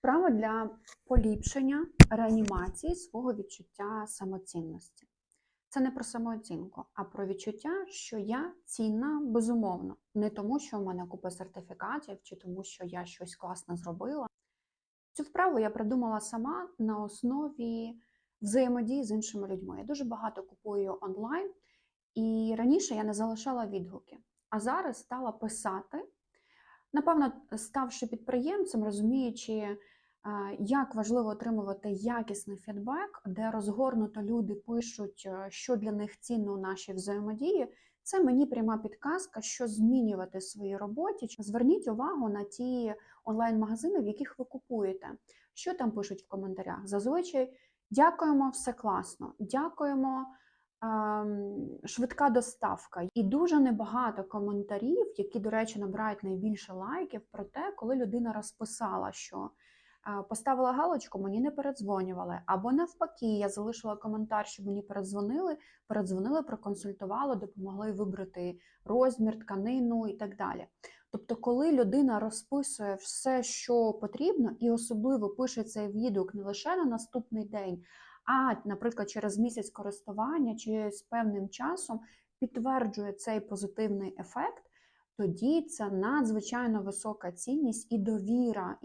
Вправа для поліпшення реанімації свого відчуття самоцінності. Це не про самооцінку, а про відчуття, що я цінна безумовно, не тому, що в мене купа сертифікатів чи тому, що я щось класно зробила. Цю вправу я придумала сама на основі взаємодії з іншими людьми. Я дуже багато купую онлайн, і раніше я не залишала відгуки, а зараз стала писати. Напевно, ставши підприємцем, розуміючи, е, як важливо отримувати якісний фідбек, де розгорнуто люди пишуть, е, що для них цінно у нашій взаємодії, це мені пряма підказка, що змінювати в своїй роботі. Зверніть увагу на ті онлайн-магазини, в яких ви купуєте. Що там пишуть в коментарях? Зазвичай дякуємо, все класно, дякуємо. Ем, Швидка доставка. І дуже небагато коментарів, які, до речі, набирають найбільше лайків, про те, коли людина розписала, що е, поставила галочку, мені не передзвонювали. Або навпаки, я залишила коментар, що мені передзвонили, передзвонили, проконсультували, допомогли вибрати розмір, тканину і так далі. Тобто, коли людина розписує все, що потрібно, і особливо пише цей відгук не лише на наступний день, а, наприклад, через місяць користування чи з певним часом підтверджує цей позитивний ефект, тоді це надзвичайно висока цінність і довіра.